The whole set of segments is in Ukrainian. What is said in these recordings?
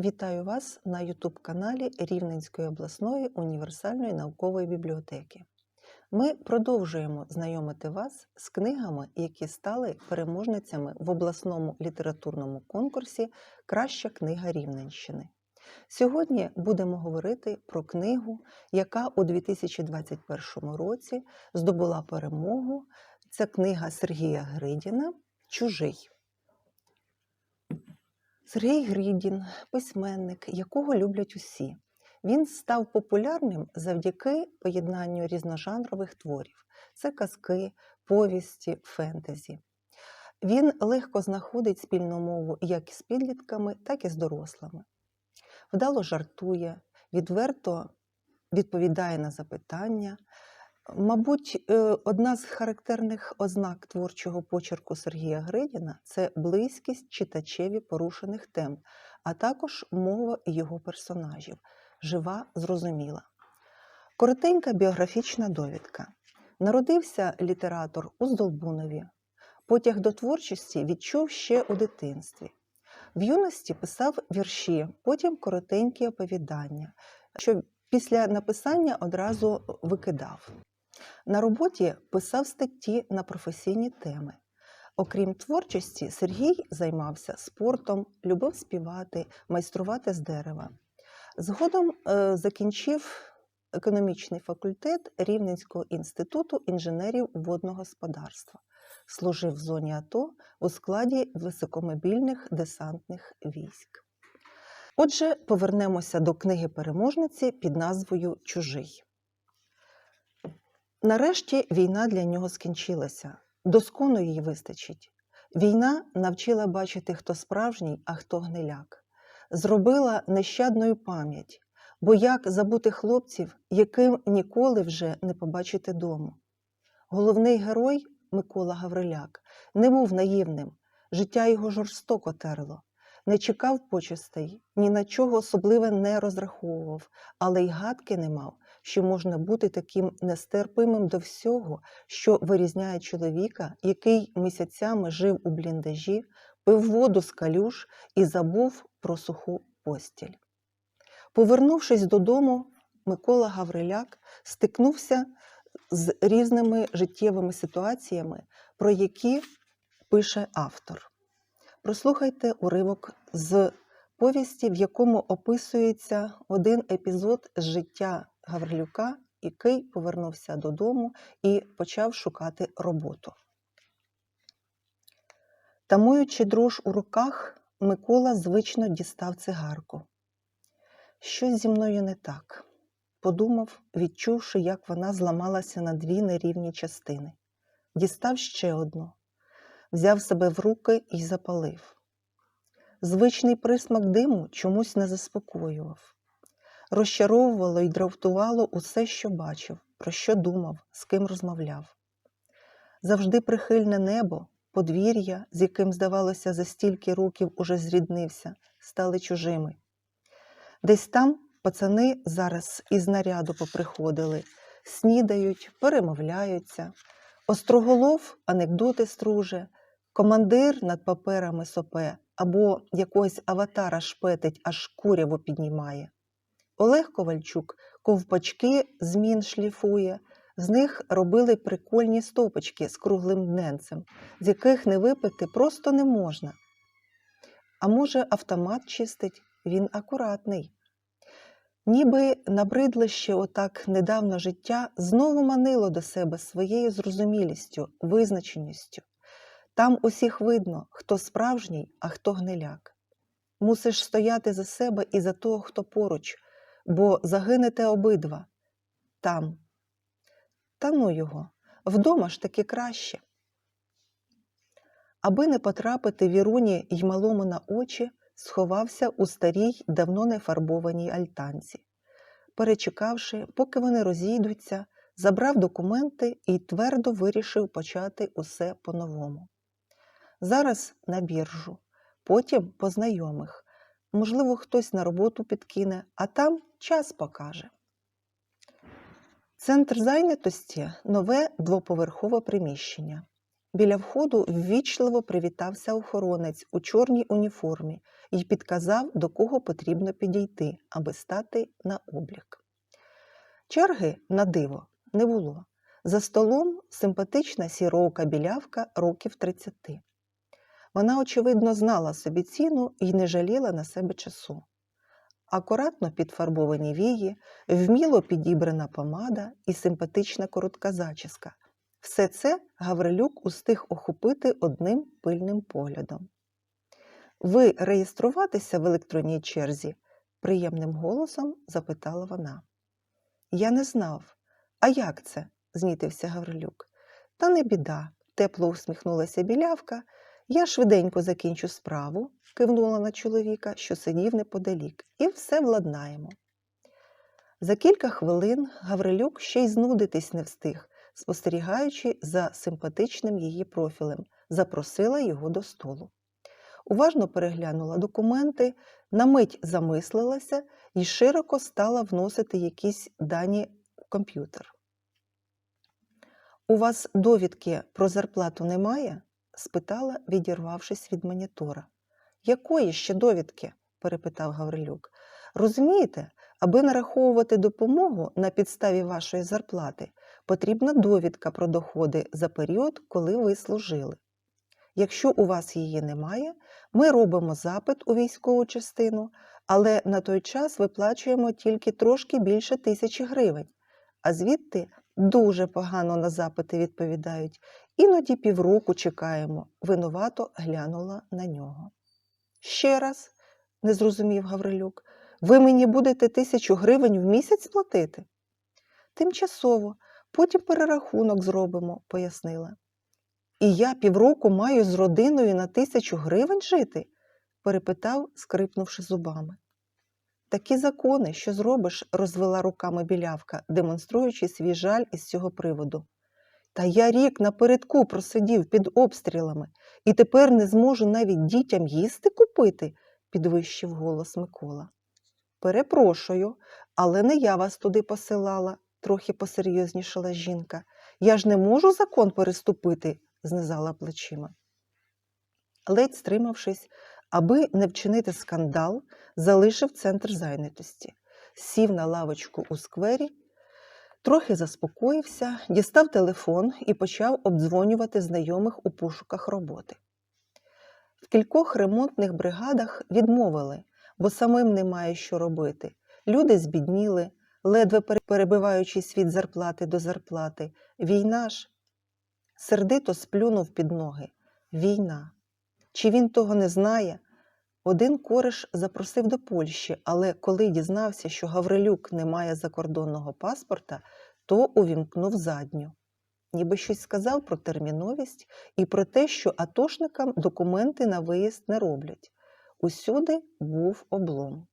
Вітаю вас на YouTube-каналі Рівненської обласної універсальної наукової бібліотеки. Ми продовжуємо знайомити вас з книгами, які стали переможницями в обласному літературному конкурсі Краща книга Рівненщини. Сьогодні будемо говорити про книгу, яка у 2021 році здобула перемогу. Це книга Сергія Гридіна Чужий. Сергій Гридін письменник, якого люблять усі. Він став популярним завдяки поєднанню різножанрових творів: це казки, повісті, фентезі. Він легко знаходить спільну мову як із підлітками, так і з дорослими. Вдало жартує, відверто відповідає на запитання. Мабуть, е, одна з характерних ознак творчого почерку Сергія Гридіна це близькість читачеві порушених тем, а також мова його персонажів жива, зрозуміла. Коротенька біографічна довідка. Народився літератор у Здолбунові. Потяг до творчості відчув ще у дитинстві. В юності писав вірші, потім коротенькі оповідання, що після написання одразу викидав. На роботі писав статті на професійні теми. Окрім творчості, Сергій займався спортом, любив співати, майструвати з дерева. Згодом е, закінчив економічний факультет Рівненського інституту інженерів водного господарства. Служив в зоні АТО у складі високомобільних десантних військ. Отже, повернемося до книги переможниці під назвою Чужий. Нарешті війна для нього скінчилася. Доскону їй вистачить. Війна навчила бачити, хто справжній, а хто гниляк. Зробила нещадною пам'ять, бо як забути хлопців, яким ніколи вже не побачити дому. Головний герой Микола Гавриляк не був наївним, життя його жорстоко терло, не чекав почестей, ні на чого особливе не розраховував, але й гадки не мав, що можна бути таким нестерпимим до всього, що вирізняє чоловіка, який місяцями жив у бліндажі, пив воду з калюш і забув про суху постіль. Повернувшись додому, Микола Гавриляк стикнувся з різними життєвими ситуаціями, про які пише автор. Прослухайте уривок з повісті, в якому описується один епізод з життя Гаврилюка, який повернувся додому і почав шукати роботу. Тамуючи дрож у руках, Микола звично дістав цигарку. Щось зі мною не так, подумав, відчувши, як вона зламалася на дві нерівні частини. Дістав ще одну, взяв себе в руки і запалив. Звичний присмак диму чомусь не заспокоював. Розчаровувало і дратувало усе, що бачив, про що думав, з ким розмовляв. Завжди прихильне небо, подвір'я, з яким, здавалося, за стільки років уже зріднився, стали чужими. Десь там пацани зараз із наряду поприходили, снідають, перемовляються, остроголов анекдоти струже, командир над паперами сопе або якогось аватара шпетить, аж куряво піднімає. Олег Ковальчук ковпачки змін шліфує, з них робили прикольні стопочки з круглим дненцем, з яких не випити просто не можна. А може, автомат чистить, він акуратний. Ніби набридлище отак недавно життя знову манило до себе своєю зрозумілістю, визначеністю. Там усіх видно, хто справжній, а хто гниляк. Мусиш стояти за себе і за того, хто поруч, бо загинете обидва там. Та ну його, вдома ж таки краще. Аби не потрапити віруні й малому на очі, сховався у старій, давно не фарбованій альтанці. Перечекавши, поки вони розійдуться, забрав документи і твердо вирішив почати усе по-новому. Зараз на біржу, потім по знайомих. Можливо, хтось на роботу підкине, а там час покаже. Центр зайнятості нове двоповерхове приміщення. Біля входу ввічливо привітався охоронець у чорній уніформі і підказав, до кого потрібно підійти, аби стати на облік. Черги на диво не було. За столом симпатична сірока білявка років 30. Вона, очевидно, знала собі ціну і не жаліла на себе часу. Акуратно підфарбовані вії, вміло підібрана помада і симпатична коротка зачіска. Все це Гаврилюк устиг охопити одним пильним поглядом. Ви реєструватися в електронній черзі? приємним голосом запитала вона. Я не знав. А як це? знітився Гаврилюк. Та не біда, тепло усміхнулася білявка. Я швиденько закінчу справу, кивнула на чоловіка, що сидів неподалік, і все владнаємо. За кілька хвилин Гаврилюк ще й знудитись не встиг, спостерігаючи за симпатичним її профілем, запросила його до столу. Уважно переглянула документи, на мить замислилася і широко стала вносити якісь дані в комп'ютер. У вас довідки про зарплату немає? Спитала, відірвавшись від монітора. Якої ще довідки? перепитав Гаврилюк. Розумієте, аби нараховувати допомогу на підставі вашої зарплати, потрібна довідка про доходи за період, коли ви служили. Якщо у вас її немає, ми робимо запит у військову частину, але на той час виплачуємо тільки трошки більше тисячі гривень, а звідти дуже погано на запити відповідають. Іноді півроку чекаємо, винувато глянула на нього. Ще раз, не зрозумів Гаврилюк, ви мені будете тисячу гривень в місяць платити? Тимчасово, потім перерахунок зробимо, пояснила. І я півроку маю з родиною на тисячу гривень жити? перепитав, скрипнувши зубами. Такі закони, що зробиш, розвела руками білявка, демонструючи свій жаль із цього приводу. Та я рік напередку просидів під обстрілами і тепер не зможу навіть дітям їсти купити, підвищив голос Микола. Перепрошую, але не я вас туди посилала, трохи посерйознішала жінка. Я ж не можу закон переступити, знизала плечима. Ледь стримавшись, аби не вчинити скандал, залишив центр зайнятості, сів на лавочку у сквері, трохи заспокоївся, дістав телефон і почав обдзвонювати знайомих у пошуках роботи. В кількох ремонтних бригадах відмовили, бо самим немає що робити. Люди збідніли, ледве перебиваючись від зарплати до зарплати. Війна ж сердито сплюнув під ноги. Війна. Чи він того не знає? Один кореш запросив до Польщі, але коли дізнався, що Гаврилюк не має закордонного паспорта, то увімкнув задню. Ніби щось сказав про терміновість і про те, що атошникам документи на виїзд не роблять. Усюди був облом.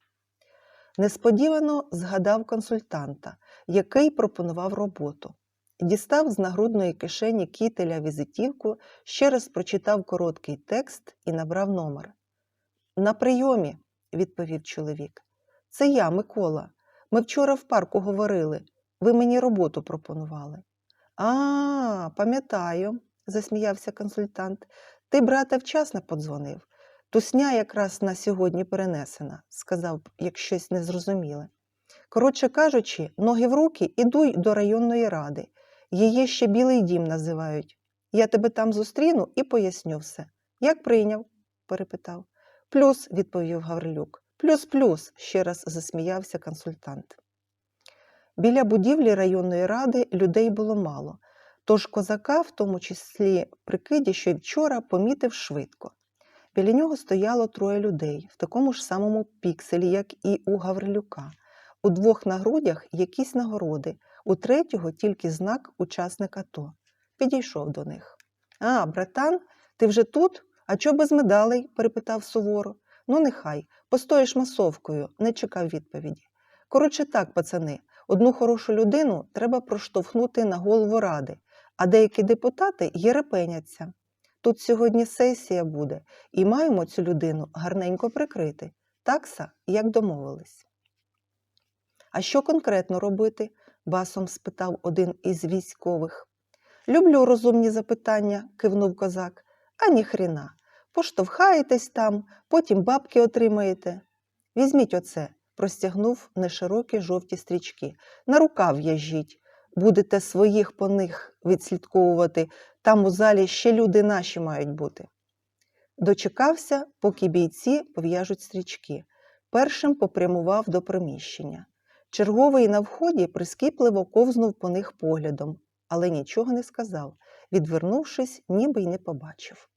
Несподівано згадав консультанта, який пропонував роботу. Дістав з нагрудної кишені кітеля візитівку, ще раз прочитав короткий текст і набрав номер. На прийомі, відповів чоловік. Це я, Микола. Ми вчора в парку говорили. Ви мені роботу пропонували. А, пам'ятаю, засміявся консультант. Ти, брате, вчасно подзвонив. Тусня якраз на сьогодні перенесена, сказав, як щось незрозуміле. Коротше кажучи, ноги в руки ідуй до районної ради. Її ще білий дім називають. Я тебе там зустріну і поясню все. Як прийняв? перепитав. Плюс, відповів Гаврилюк. Плюс-плюс, ще раз засміявся консультант. Біля будівлі районної ради людей було мало, тож козака, в тому числі прикиді, що й вчора, помітив швидко. Біля нього стояло троє людей в такому ж самому пікселі, як і у Гаврилюка. У двох на грудях якісь нагороди, у третього тільки знак учасника АТО. Підійшов до них. А, братан, ти вже тут? А чого без медалей? перепитав суворо. Ну, нехай, постоїш масовкою, не чекав відповіді. Коротше так, пацани, одну хорошу людину треба проштовхнути на голову ради, а деякі депутати єрепеняться. Тут сьогодні сесія буде, і маємо цю людину гарненько прикрити, такса, як домовились. А що конкретно робити? басом спитав один із військових. Люблю розумні запитання, кивнув козак. А ніхрена. Поштовхаєтесь там, потім бабки отримаєте. Візьміть оце, простягнув неширокі жовті стрічки. На рукав в'яжіть. Будете своїх по них відслідковувати. Там у залі ще люди наші мають бути. Дочекався, поки бійці пов'яжуть стрічки. Першим попрямував до приміщення. Черговий на вході прискіпливо ковзнув по них поглядом, але нічого не сказав, відвернувшись, ніби й не побачив.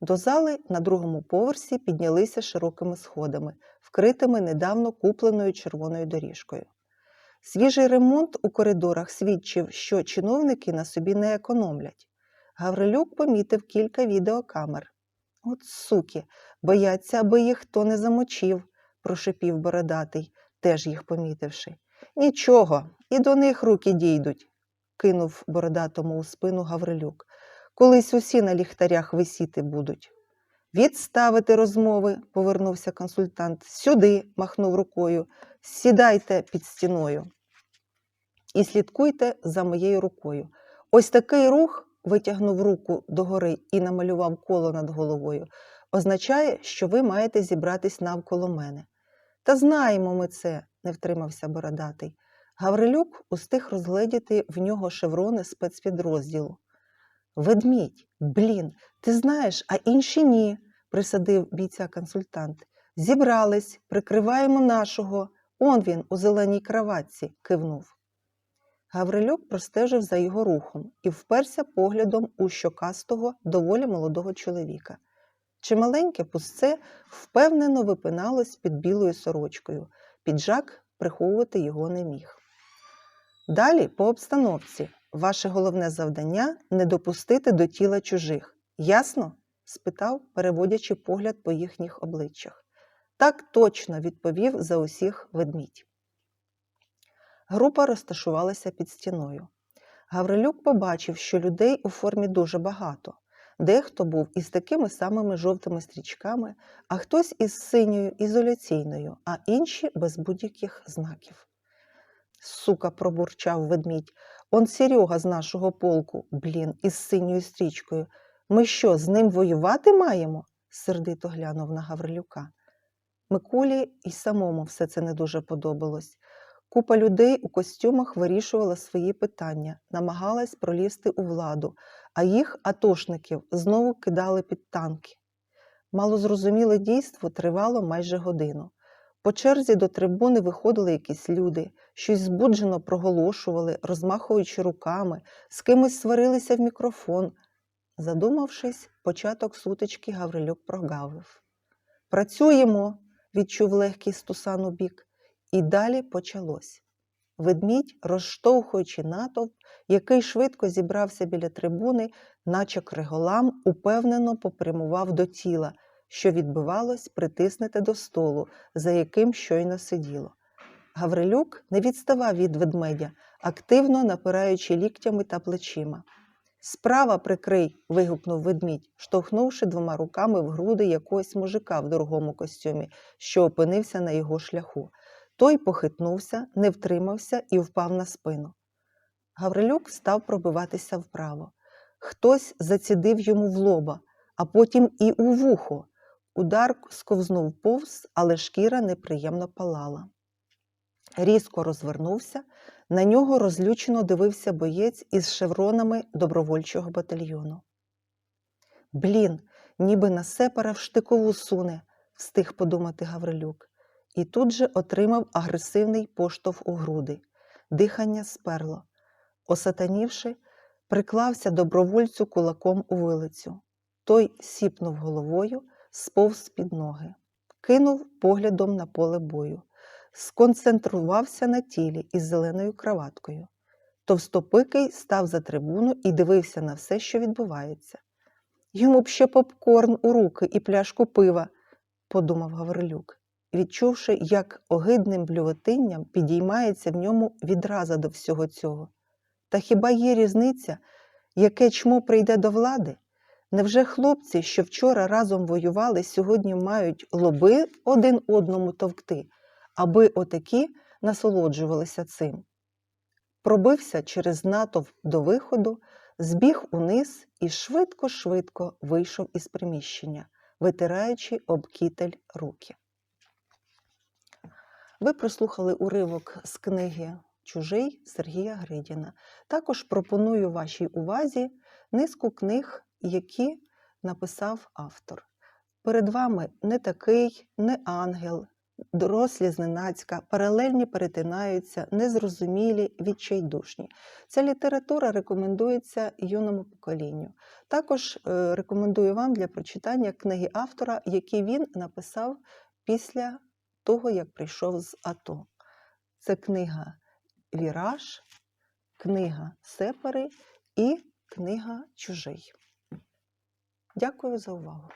До зали на другому поверсі піднялися широкими сходами, вкритими недавно купленою червоною доріжкою. Свіжий ремонт у коридорах свідчив, що чиновники на собі не економлять. Гаврилюк помітив кілька відеокамер. От суки, бояться, аби їх хто не замочив, прошепів бородатий, теж їх помітивши. Нічого, і до них руки дійдуть, кинув бородатому у спину Гаврилюк. Колись усі на ліхтарях висіти будуть. Відставити розмови, повернувся консультант. Сюди, махнув рукою. Сідайте під стіною. І слідкуйте за моєю рукою. Ось такий рух витягнув руку догори і намалював коло над головою, означає, що ви маєте зібратись навколо мене. Та знаємо ми це, не втримався бородатий. Гаврилюк устиг розгледіти в нього шеврони спецпідрозділу. Ведмідь, блін, ти знаєш, а інші ні, присадив бійця консультант. Зібрались, прикриваємо нашого. Он він у зеленій краватці, кивнув. Гаврилюк простежив за його рухом і вперся поглядом у щокастого, доволі молодого чоловіка. Чималеньке пусце впевнено випиналось під білою сорочкою. Піджак приховувати його не міг. Далі по обстановці. Ваше головне завдання не допустити до тіла чужих. Ясно? спитав, переводячи погляд по їхніх обличчях. Так точно відповів за усіх ведмідь. Група розташувалася під стіною. Гаврилюк побачив, що людей у формі дуже багато. Дехто був із такими самими жовтими стрічками, а хтось із синьою ізоляційною, а інші без будь-яких знаків. Сука, пробурчав ведмідь. Он Серега з нашого полку, блін, із синьою стрічкою. Ми що, з ним воювати маємо? сердито глянув на Гаврилюка. Миколі й самому все це не дуже подобалось. Купа людей у костюмах вирішувала свої питання, намагалась пролізти у владу, а їх атошників знову кидали під танки. Малозрозуміле дійство тривало майже годину. По черзі до трибуни виходили якісь люди, щось збуджено проголошували, розмахуючи руками, з кимось сварилися в мікрофон. Задумавшись, початок сутички Гаврилюк прогавив. Працюємо, відчув легкий стусан у бік. І далі почалось. Ведмідь, розштовхуючи натовп, який швидко зібрався біля трибуни, наче криголам, упевнено попрямував до тіла, що відбивалось притиснете до столу, за яким щойно сиділо. Гаврилюк не відставав від ведмедя, активно напираючи ліктями та плечима. Справа прикрий. вигукнув ведмідь, штовхнувши двома руками в груди якогось мужика в дорогому костюмі, що опинився на його шляху. Той похитнувся, не втримався і впав на спину. Гаврилюк став пробиватися вправо. Хтось зацідив йому в лоба, а потім і у вухо. Удар сковзнув повз, але шкіра неприємно палала. Різко розвернувся, на нього розлючено дивився боєць із шевронами добровольчого батальйону. Блін, ніби на сепара в штикову суне, встиг подумати Гаврилюк і тут же отримав агресивний поштовх у груди, дихання сперло. Осатанівши, приклався добровольцю кулаком у вилицю. Той сіпнув головою, сповз під ноги, кинув поглядом на поле бою, сконцентрувався на тілі із зеленою краваткою. Товстопикий став за трибуну і дивився на все, що відбувається. Йому б ще попкорн у руки і пляшку пива, подумав Гаврилюк відчувши, як огидним блювотинням підіймається в ньому відраза до всього цього. Та хіба є різниця, яке чмо прийде до влади? Невже хлопці, що вчора разом воювали, сьогодні мають лоби один одному товкти, аби отакі насолоджувалися цим? Пробився через натовп до виходу, збіг униз і швидко-швидко вийшов із приміщення, витираючи об кітель руки. Ви прослухали уривок з книги Чужий Сергія Гридіна. Також пропоную вашій увазі низку книг, які написав автор. Перед вами не такий, не ангел, дорослі зненацька, паралельні перетинаються, незрозумілі, відчайдушні. Ця література рекомендується юному поколінню. Також е, рекомендую вам для прочитання книги автора, які він написав після того, як прийшов з АТО. Це книга Віраж, книга Сепари і книга Чужий. Дякую за увагу.